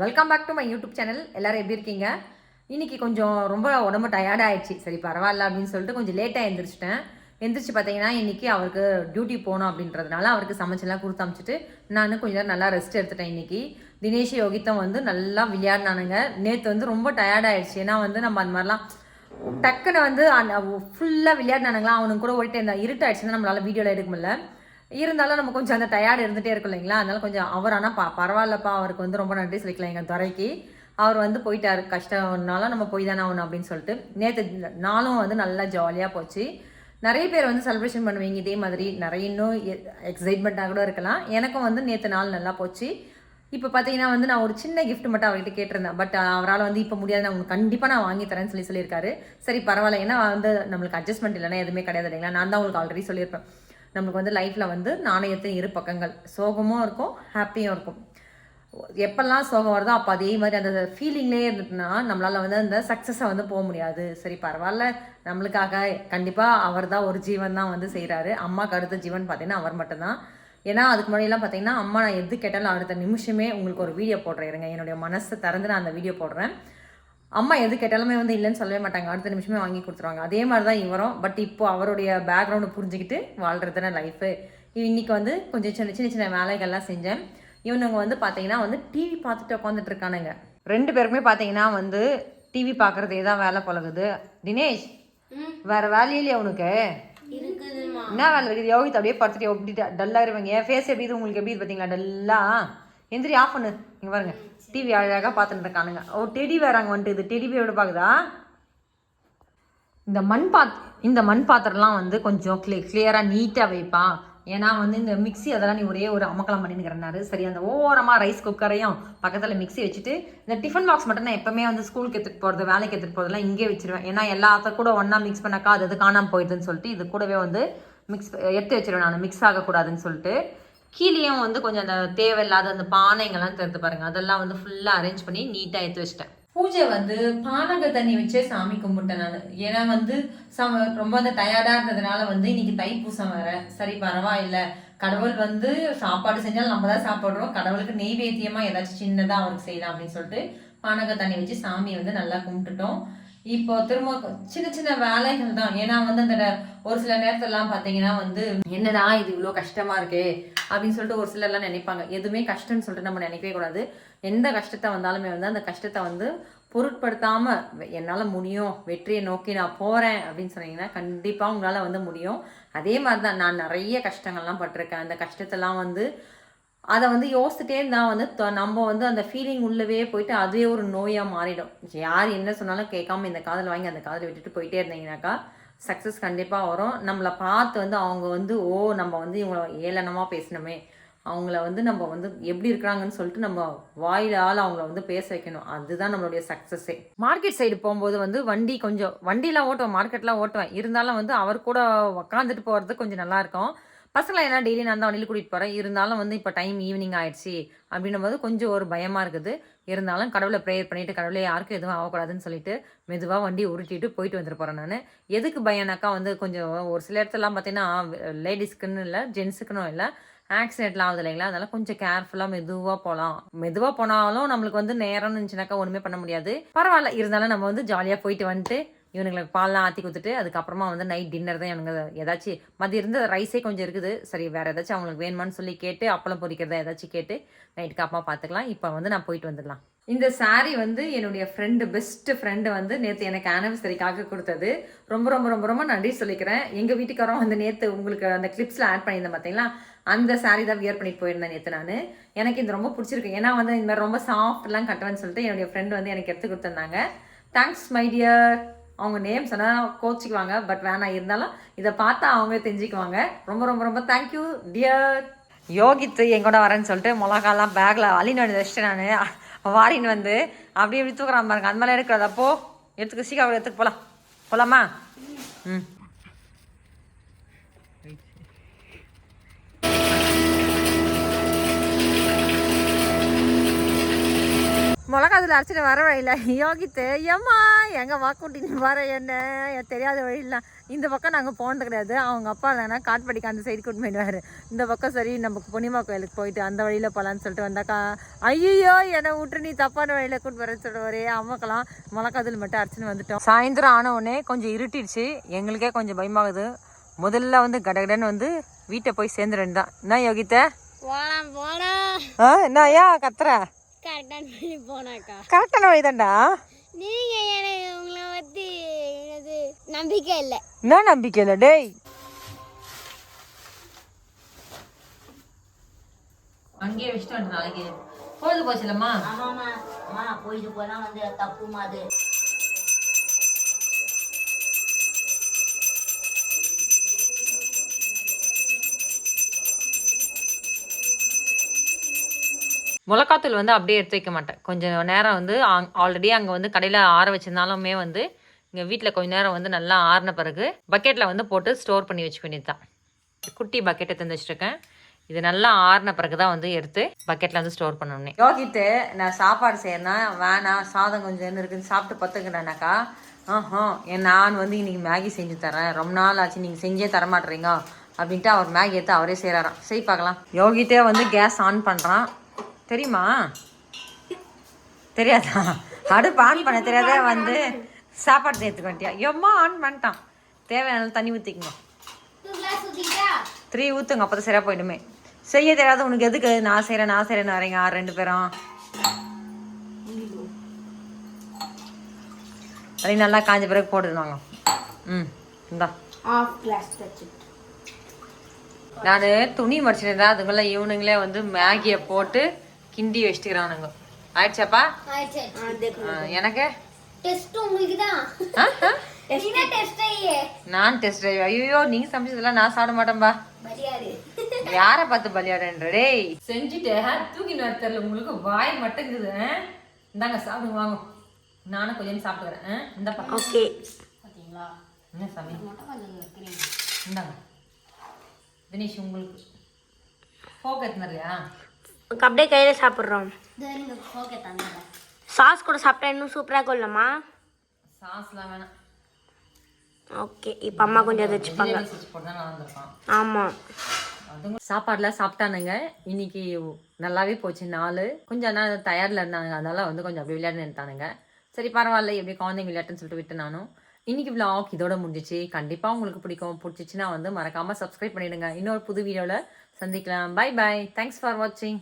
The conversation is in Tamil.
Welcome back to my YouTube channel எல்லோரும் எப்படி இருக்கீங்க? இன்னைக்கு கொஞ்சம் ரொம்ப உடம்பு டயர்ட் ஆயிடுச்சு சரி பரவாயில்ல அப்படின்னு சொல்லிட்டு கொஞ்சம் லேட்டாக எழுந்திரிச்சிட்டேன் எந்திரிச்சு பார்த்தீங்கன்னா இன்றைக்கி அவருக்கு டியூட்டி போகணும் அப்படின்றதுனால அவருக்கு சமைச்செல்லாம் கொடுத்து அமைச்சிட்டு நான் கொஞ்சம் நேரம் நல்லா ரெஸ்ட் எடுத்துட்டேன் இன்னைக்கு. தினேஷ் யோகித்தம் வந்து நல்லா விளையாடினானுங்க. நேற்று வந்து ரொம்ப டயர்ட் ஆயிடுச்சு ஏன்னா வந்து நம்ம அந்த மாதிரிலாம் டக்குன்னு வந்து ஃபுல்லாக விளையாடினானுங்களா அவனுக்கு கூட ஓடிட்டு இருந்தா இருட்டாயிடுச்சுன்னா நம்மளால வீடியோவில் எடுக்க முடியல. இருந்தாலும் நம்ம கொஞ்சம் அந்த டயர்டு இருந்துகிட்டே இருக்கும் இல்லைங்களா? அதனால கொஞ்சம் அவர் ஆனால் பா பரவாயில்லப்பா அவருக்கு வந்து ரொம்ப நன்றி சொல்லிக்கலாம் எங்கள் துறைக்கு. அவர் வந்து போயிட்டார். கஷ்டம்னால நம்ம போய் தானே ஆகணும் அப்படின்னு சொல்லிட்டு நேற்று நாளும் வந்து நல்லா ஜாலியாக போச்சு. நிறைய பேர் வந்து செலிப்ரேஷன் பண்ணுவீங்க இதே மாதிரி. நிறைய இன்னும் எக்ஸைட்மெண்ட்டாக கூட இருக்கலாம். எனக்கும் வந்து நேற்று நாள் நல்லா போச்சு. இப்போ பார்த்தீங்கன்னா வந்து நான் ஒரு சின்ன கிஃப்ட் மட்டும் அவர்கிட்ட கேட்டிருந்தேன். பட் அவரால் வந்து இப்போ முடியாது. நான் உங்களுக்கு கண்டிப்பாக நான் வாங்கி தரேன்னு சொல்லி சொல்லியிருக்காரு. சரி பரவாயில்ல. ஏன்னா வந்து நம்மளுக்கு அட்ஜஸ்ட்மெண்ட் இல்லைன்னா எதுவுமே கிடையாது இல்லைங்களா? நான் தான் உங்களுக்கு ஆல்ரெடி சொல்லியிருப்பேன். நம்மளுக்கு வந்து லைஃப்பில் வந்து நாணயத்தின் இரு பக்கங்கள். சோகமும் இருக்கும் ஹாப்பியும் இருக்கும். எப்பெல்லாம் சோகம் வருதோ அப்போ அதே மாதிரி அந்த ஃபீலிங்லேயே இருந்துட்டுனா நம்மளால் வந்து அந்த சக்ஸஸை வந்து போக முடியாது. சரி பரவாயில்ல. நம்மளுக்காக கண்டிப்பாக அவர் தான் ஒரு ஜீவன் தான் வந்து செய்கிறாரு அம்மாவுக்கு அடுத்த ஜீவன் பார்த்தீங்கன்னா அவர் மட்டும்தான். ஏன்னா அதுக்கு முன்னாடியெல்லாம் பார்த்தீங்கன்னா அம்மா நான் எது கேட்டாலும் அடுத்த நிமிஷமே உங்களுக்கு ஒரு வீடியோ போடுறேன் இருங்க. என்னுடைய மனசை திறந்து நான் அந்த வீடியோ போடுறேன். அம்மா எது கேட்டாலுமே வந்து இல்லைன்னு சொல்லவே மாட்டாங்க. அடுத்த நிமிஷமே வாங்கி கொடுத்துருவாங்க. அதே மாதிரி தான் இவரும். பட் இப்போ அவருடைய பேக்ரவுண்டு புரிஞ்சுக்கிட்டு வாழ்கிறது தானே லைஃபு இன்னைக்கு வந்து கொஞ்சம் சின்ன சின்ன சின்ன வேலைகள்லாம் செஞ்சேன். இவனுங்க வந்து பார்த்தீங்கன்னா வந்து டிவி பார்த்துட்டு உட்காந்துட்டு இருக்கானுங்க. ரெண்டு பேருக்குமே பார்த்தீங்கன்னா வந்து டிவி பார்க்குறதே தான் வேலை பழகுது. தினேஷ் வேற வேலையே இல்லையா உனக்கு? என்ன வேலை? இருக்குது யோகித் அப்படியே படுத்துட்டு எப்படி டல்லாக இருவீங்க என் ஃபேஸ் எப்படி இது? உங்களுக்கு எப்படி பார்த்தீங்களா டல்லா எந்திரி ஆஃப் பண்ணு. இங்கே பாருங்க. டிவி அழகாக பார்த்துட்டு இருக்கானுங்க. ஓ டெடி வேற அங்கே வந்துட்டு இது. டெடி விட பார்க்குதா? இந்த மண் பாத் இந்த மண் பாத்திரம்லாம் வந்து கொஞ்சம் கிளி கிளியராக நீட்டாக வைப்பா. ஏன்னா வந்து இந்த மிக்ஸி அதெல்லாம் நீ ஒரே ஒரு அமக்கலம் பண்ணினுக்கிறனாரு சரி அந்த ஓரமாக ரைஸ் குக்கரையும் பக்கத்தில் மிக்ஸி வச்சுட்டு இந்த டிஃபன் பாக்ஸ் மட்டும் நான் எப்பவுமே வந்து ஸ்கூலுக்கு எடுத்துகிட்டு போகிறது வேலைக்கு எடுத்துகிட்டு போகிறதுலாம் இங்கே வச்சிருவேன். ஏன்னா எல்லாத்த கூட ஒன்றா மிக்ஸ் பண்ணாக்கா அது அது காணாமல் போயிடுதுன்னு சொல்லிட்டு இது கூடவே வந்து மிக்ஸ் எடுத்து வச்சிருவேன் நான். மிக்ஸ் ஆகக்கூடாதுன்னு சொல்லிட்டு. கீழேயும் வந்து கொஞ்சம் அந்த தேவையில்லாத அந்த பானைங்கள்லாம் திறந்து பாருங்க. அதெல்லாம் வந்து ஃபுல்லாக அரேஞ்ச் பண்ணி நீட்டாக எடுத்து வச்சிட்டேன். பூஜை வந்து பானக தண்ணி வச்சே சாமி கும்பிட்டேன் நான். ஏன்னா வந்து சம ரொம்ப அந்த டயர்டா இருந்ததுனால வந்து இன்னைக்கு தைப்பூசம் வேற. சரி பரவாயில்ல. கடவுள் வந்து சாப்பாடு செஞ்சாலும் நம்ம தான் சாப்பிட்றோம். கடவுளுக்கு நெய்வேத்தியமா ஏதாச்சும் சின்னதா அவருக்கு செய்யலாம் அப்படின்னு சொல்லிட்டு பானக தண்ணி வச்சு சாமியை வந்து நல்லா கும்பிட்டுட்டோம். இப்போ திரும்ப சின்ன சின்ன வேலைகள் தான். ஏன்னா வந்து அந்த ஒரு சில நேரத்துலலாம் பார்த்தீங்கன்னா வந்து என்னடா இது இவ்வளோ கஷ்டமா இருக்கே? அப்படின்னு சொல்லிட்டு ஒரு சிலர்லாம் நினைப்பாங்க. எதுவுமே கஷ்டம்னு சொல்லிட்டு நம்ம நினைக்கவே கூடாது. எந்த கஷ்டத்தை வந்தாலுமே வந்து அந்த கஷ்டத்தை வந்து பொருட்படுத்தாமல் என்னால் முடியும். வெற்றியை நோக்கி நான் போகிறேன் அப்படின்னு சொன்னீங்கன்னா கண்டிப்பாக உங்களால் வந்து முடியும். அதே மாதிரி தான் நான் நிறைய கஷ்டங்கள்லாம் பட்டிருக்கேன். அந்த கஷ்டத்தெல்லாம் வந்து அதை வந்து யோசிச்சுட்டே இருந்தால் வந்து நம்ம வந்து அந்த ஃபீலிங் உள்ளவே போயிட்டு அதுவே ஒரு நோயாக மாறிடும். யார் என்ன சொன்னாலும் கேட்காம இந்த காதில் வாங்கி அந்த காதில் விட்டுட்டு போயிட்டே இருந்தீங்கன்னாக்கா சக்ஸஸ் கண்டிப்பாக வரும். நம்மளை பார்த்து வந்து அவங்க வந்து ஓ நம்ம வந்து இவங்கள ஏளனமாக பேசணுமே. அவங்கள வந்து நம்ம வந்து எப்படி இருக்கிறாங்கன்னு சொல்லிட்டு நம்ம வாயிலால் அவங்கள வந்து பேச வைக்கணும். அதுதான் நம்மளுடைய சக்ஸஸே மார்க்கெட் சைடு போகும்போது வந்து வண்டி கொஞ்சம் வண்டிலாம் ஓட்டுவேன் மார்க்கெட்லாம் ஓட்டுவேன். இருந்தாலும் வந்து அவர் கூட உக்காந்துட்டு போகிறது கொஞ்சம் நல்லாயிருக்கும் பசங்களை எல்லாம் டெய்லி நான் தான் வண்டியில் கூட்டிகிட்டு போகிறேன் இருந்தாலும் வந்து இப்போ டைம் ஈவினிங் ஆயிடுச்சு அப்படின்னும் போது கொஞ்சம் ஒரு பயமாக இருக்குது. இருந்தாலும் கடவுளை ப்ரேயர் பண்ணிட்டு கடவுளே யாருக்கும் எதுவும் ஆகக்கூடாதுன்னு சொல்லிட்டு மெதுவாக வண்டி உருட்டிட்டு போயிட்டு வந்துட்டு போகிறேன் நான். எதுக்கு பயம்னாக்கா வந்து கொஞ்சம் ஒரு சில இடத்துலலாம் பார்த்தீங்கன்னா லேடிஸ்க்குன்னு இல்லை ஜென்ஸுக்குன்னு இல்லை ஆக்சிடென்ட்லாம் ஆகுது இல்லைங்களா? அதனால கொஞ்சம் கேர்ஃபுல்லாக மெதுவாக போகலாம் மெதுவாக போனாலும் நம்மளுக்கு வந்து நேரம்னு இருந்துச்சுனாக்கா ஒன்றுமே பண்ண முடியாது. பரவாயில்ல இருந்தாலும் நம்ம வந்து ஜாலியாக போயிட்டு வந்துட்டு இவனுங்களுக்கு பால்லாம் ஆற்றி கொடுத்துட்டு அதுக்கப்புறமா வந்து நைட் டின்னர் தான் இவனுங்க ஏதாச்சும் மதியம் இருந்த ரைஸே கொஞ்சம் இருக்குது. சரி வேறு ஏதாச்சும் அவங்களுக்கு வேணுமான்னு சொல்லி கேட்டு அப்பளம் பொறிக்கிறதா ஏதாச்சும் கேட்டு நைட்டுக்கு அப்புறமா பார்த்துக்கலாம் இப்போ வந்து நான் போயிட்டு வந்துடலாம். இந்த saree வந்து என்னுடைய ஃப்ரெண்டு பெஸ்ட்டு ஃப்ரெண்டு வந்து நேற்று எனக்கு ஆனிவர்சரிக்காக கொடுத்தது. ரொம்ப ரொம்ப ரொம்ப ரொம்ப நன்றி சொல்லிக்கிறேன். எங்கள் வீட்டுக்காரரும் வந்து நேற்று உங்களுக்கு அந்த கிளிப்ஸில் ஆட் பண்ணியிருந்தேன் பார்த்தீங்களா அந்த சாரீ தான் வியர் பண்ணிட்டு போயிருந்தேன் நேற்று நான். எனக்கு இது ரொம்ப பிடிச்சிருக்கு. ஏன்னா வந்து இந்த மாதிரி ரொம்ப சாஃப்ட்லாம் கட்டுவேன்னு சொல்லிட்டு என்னுடைய ஃப்ரெண்டு வந்து எனக்கு எடுத்து கொடுத்துருந்தாங்க. தேங்க்ஸ் மை டியர் அவங்க நேம் சொன்னால் கோச்சிக்குவாங்க பட் வேணாம். இருந்தாலும் இதை பார்த்தா அவங்க தெரிஞ்சுக்குவாங்க. ரொம்ப ரொம்ப ரொம்ப தேங்க்யூ டியர் யோகித்து என் கூட வரேன்னு சொல்லிட்டு மிளகாலாம் பேக்கில் அழின்னு வச்சுட்டு நான். வாரின்னு வந்து அப்படியே இப்படி தூக்குறான் பாருங்க. அந்த மாதிரி எடுக்கிறதா போ. எடுத்துக்க சீக்கிரம் எடுத்துக்கு போகலாம் போகலாமா ம். மிளகாதுல அரைச்சிட்டு வர வழியில யோகித்து ஏம்மா எங்க வா கூட்டின்னு வர என்ன? தெரியாத வழியிலாம் இந்த பக்கம் நாங்கள் போனது கிடையாது. அவங்க அப்பா இல்லைன்னா காட்படிக்கு அந்த சைடு கூட்டு போயிடுவாரு. இந்த பக்கம் சரி நம்ம பொன்னிமா கோயிலுக்கு போயிட்டு அந்த வழியில் போகலான்னு சொல்லிட்டு வந்தாக்கா ஐயோ என்னை விட்டு நீ தப்பான வழியில் கூட்டு வரேன்னு சொல்லிட்டு ஒரே அம்மக்கலாம் மிளகாதுல மட்டும் அரைச்சின்னு வந்துட்டோம். சாயந்தரம் ஆன உடனே கொஞ்சம் இருட்டிடுச்சு. எங்களுக்கே கொஞ்சம் பயமாகுது. முதல்ல வந்து கடகடன்னு வந்து வீட்டை போய் சேர்ந்துருன்னு தான். என்ன யோகித்த? போலாம் போலாம். ஆ என்ன ஏன் கத்துற? கரெக்டான பண்ணி போனாக்கா. கரெக்டான வழிதான்டா. நீங்க எனக்கு உங்களை பத்தி என்னது நம்பிக்கை இல்லை. என்ன நம்பிக்கை இல்லை டேய். அங்கேயே வச்சுட்டு வந்து நாளைக்கு. பொழுது போச்சு இல்லம்மா ஆமாம்மா. அம்மா போயிட்டு போனா வந்து தப்புமா அது. மிளகாத்தூள் வந்து அப்படியே எடுத்து வைக்க மாட்டேன். கொஞ்சம் நேரம் வந்து ஆல்ரெடி அங்கே வந்து கடையில் ஆற வச்சிருந்தாலுமே வந்து இங்கே வீட்டில் கொஞ்ச நேரம் வந்து நல்லா ஆறின பிறகு பக்கெட்டில் வந்து போட்டு ஸ்டோர் பண்ணி வச்சுக்க வேண்டியது தான் குட்டி பக்கெட்டை தந்து வச்சுருக்கேன். இது நல்லா ஆறின பிறகு தான் வந்து எடுத்து பக்கெட்டில் வந்து ஸ்டோர் பண்ணணும் யோகித்து நான் சாப்பாடு செய்யறேன்னா வேணாம் சாதம் கொஞ்சம் என்ன இருக்குன்னு சாப்பிட்டு பத்துக்கிறேனாக்கா ஆஹா என் நான் வந்து இன்றைக்கி மேகி செஞ்சு தரேன். ரொம்ப நாள் ஆச்சு நீங்கள் செஞ்சே தரமாட்டுறீங்க அப்படின்ட்டு அவர் மேகி எடுத்து அவரே செய்கிறாராம் செய் பார்க்கலாம். யோகித்தே வந்து கேஸ் ஆன் பண்ணுறான் தெரியுமா? தெரியாதா? அடுப்பு ஆன் பண்ண தெரியாத வந்து சாப்பாடு சேர்த்துக்க வேண்டியா எம்மா ஆன் பண்ணிட்டான். தேவையான தண்ணி ஊற்றிக்கணும் த்ரீ ஊற்றுங்க அப்போ தான் சரியாக போயிடுமே. செய்ய தெரியாத? உனக்கு எதுக்கு? நான் செய்கிறேன் நான் செய்கிறேன்னு வரீங்க ஆ, ரெண்டு பேரும். அது நல்லா காஞ்ச பிறகு போட்டுருவாங்க. ம் இந்தா. நான் துணி மடிச்சிருந்தேன் அதுக்குள்ள இவனுங்களே வந்து மேகியை போட்டு கிண்டி வச்சுக்கிறானுங்க ஆயிடுச்சாப்பா? எனக்கு? டெஸ்ட் உங்களுக்கு தான். ஆ, ஆ. என்ன டெஸ்ட் ஐயே. நான் டெஸ்ட் டிரைவ் ஐயோ நீங்க சமைச்சதெல்லாம் நான் சாப்பிட மாட்டேன்பா. யாரை பார்த்து பலியாடுன்ற டேய். செஞ்சுட்டு தூக்கி தெரியல. உங்களுக்கு வாய் மட்டுங்குது? இந்தாங்க சாப்பிடுங்க வாங்க. நானும் கொஞ்சம் சாப்பிட்டுக்கிறேன் இந்தப்பா ஓகே. பார்த்தீங்களா என்ன சாமி? இந்தாங்க. தினேஷ் உங்களுக்கு. போக்கு எத்தனை இல்லையா அப்படியே கையில் சாப்பிட்றோம். சாஸ் கூட சாப்பிட்டா இன்னும் சூப்பராக கொள்ளலாமா சாஸ்லாம் வேணாம். ஓகே இப்போ அம்மா கொஞ்சம் அதை வச்சுப்பாங்க. ஆமாம் சாப்பாடுலாம் சாப்பிட்டானுங்க. இன்னைக்கு நல்லாவே போச்சு நாள் கொஞ்சம் நாள் டயர்டில் இருந்தாங்க அதனால வந்து கொஞ்சம் அப்படியே விளையாட்டு நிறுத்தானுங்க சரி பரவாயில்ல எப்படி குழந்தைங்க விளையாட்டுன்னு சொல்லிட்டு விட்டு நானும். இன்னைக்கு vlog இதோட முடிஞ்சிச்சு. கண்டிப்பாக உங்களுக்கு பிடிக்கும். பிடிச்சிச்சுன்னா வந்து மறக்காமல் சப்ஸ்கிரைப் பண்ணிடுங்க. இன்னொரு புது வீடியோவில் சந்திக்கலாம். பை பை தேங்க்ஸ் ஃபார் வாட்சிங்